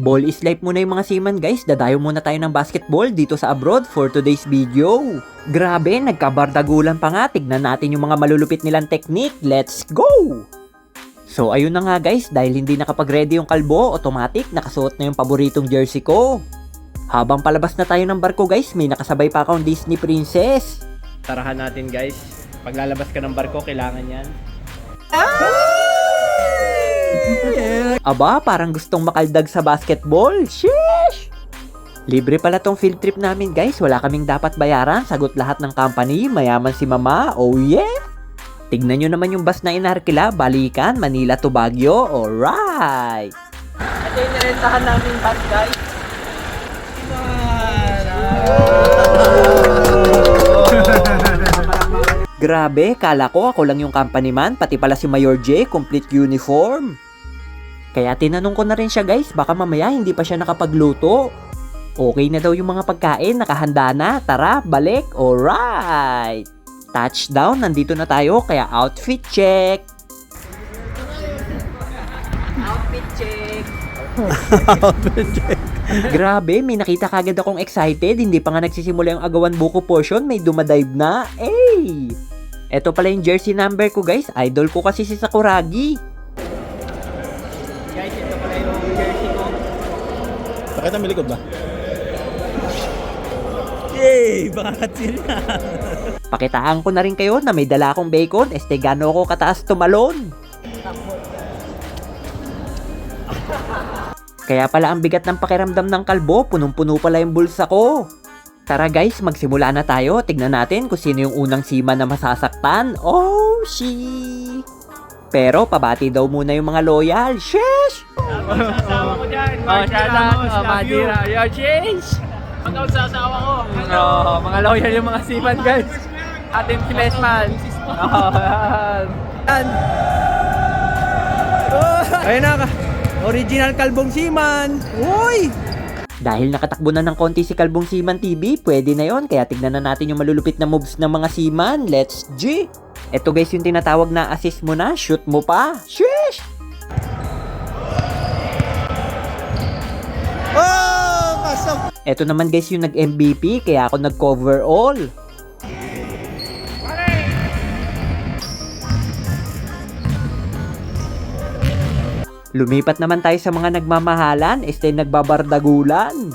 Ball is life muna yung mga seaman guys. Dadayo muna tayo ng basketball dito sa abroad for today's video. Grabe, nagkabardagulan pa nga. Tignan natin yung mga malulupit nilang technique. Let's go! So ayun na nga guys, dahil hindi nakapag-ready yung kalbo, automatic nakasuot na yung paboritong jersey ko. Habang palabas na tayo ng barko guys, may nakasabay pa akong Disney princess. Tarahan natin guys. Paglalabas ka ng barko, kailangan yan. Aba, parang gustong makaldag sa basketball. Sheesh! Libre pala tong field trip namin guys. Wala kaming dapat bayaran. Sagot lahat ng company. Mayaman si mama. Oh yeah! Tignan nyo naman yung bus na inarkila. Balikan, Manila to Baguio. Alright! Ito yung nirentahan namin bus guys. Grabe, kala ko ako lang yung company man, pati pala si Mayor J, complete uniform. Kaya tinanong ko na rin siya guys, baka mamaya hindi pa siya nakapagluto. Okay na daw yung mga pagkain, nakahanda na, tara, balik, alright! Touchdown, nandito na tayo, kaya outfit check! Outfit check! Grabe, may nakita kagad akong excited. Hindi pa nga nagsisimula yung agawan buko portion, may dumadive na. Ey! Eto pala yung jersey number ko guys. Idol ko kasi si Sakuragi. Pakita mo likod ba? Yay! Baka katsil na. Pakitaan ko na rin kayo na may dala akong bacon. Este gano ko kataas tumalon. Kaya pala ang bigat ng pakiramdam ng kalbo, punong-puno pala yung bulsa ko. Tara guys, magsimula na tayo. Tignan natin kung sino yung unang sima na masasaktan. Oh, she! Pero pabati daw muna yung mga loyal. Sheesh! Asawa ko dyan, Oh, shout out, oh, love you. Madira. Yo, change! Shout out sa asawa ko. Oh, mga loyal yung mga siman, guys. Ating si Mesman. Oh, yan. Oh, ayun na. Original kalbong siman. Uy! Dahil nakatakbo na ng konti si Kalbong Siman TV, pwede na yon Kaya tignan na natin yung malulupit na moves ng mga Siman. Let's G! Ito guys yung tinatawag na assist mo na, shoot mo pa. Sheesh! Pasok! Ito naman guys yung nag-MVP, kaya ako nag-cover all. Lumipat naman tayo sa mga nagmamahalan, este nagbabardagulan.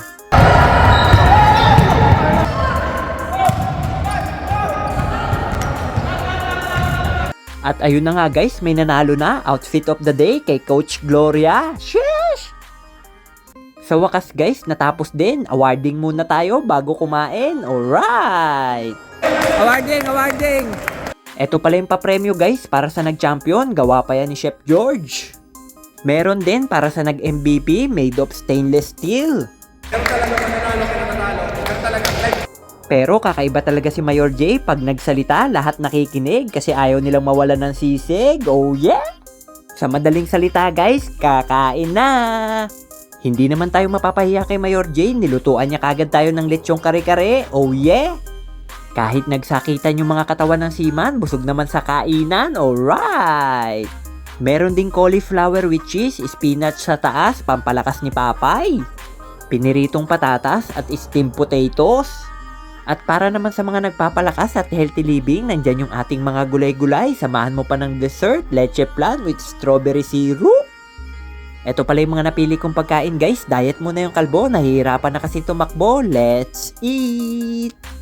At ayun na nga guys, may nanalo na outfit of the day kay Coach Gloria. Sheesh! Sa wakas guys, natapos din. Awarding muna tayo bago kumain. Alright! Awarding, awarding! Ito pala yung papremyo guys para sa nag-champion. Gawa pa yan ni Chef George. Meron din para sa nag-MVP made of stainless steel. Pero kakaiba talaga si Mayor J pag nagsalita, lahat nakikinig kasi ayaw nilang mawalan ng sisig. Oh yeah! Sa madaling salita guys, kakain na! Hindi naman tayo mapapahiya kay Mayor J, nilutuan niya kagad tayo ng lechong kare-kare. Oh yeah! Kahit nagsakitan yung mga katawan ng seaman, busog naman sa kainan. Alright! Meron ding cauliflower with cheese, spinach sa taas, pampalakas ni Papay. Piniritong patatas at steamed potatoes. At para naman sa mga nagpapalakas at healthy living, nandyan yung ating mga gulay-gulay. Samahan mo pa ng dessert, leche flan with strawberry syrup. Ito pala yung mga napili kong pagkain guys. Diet muna yung kalbo. Nahihirapan na kasi tumakbo. Let's eat!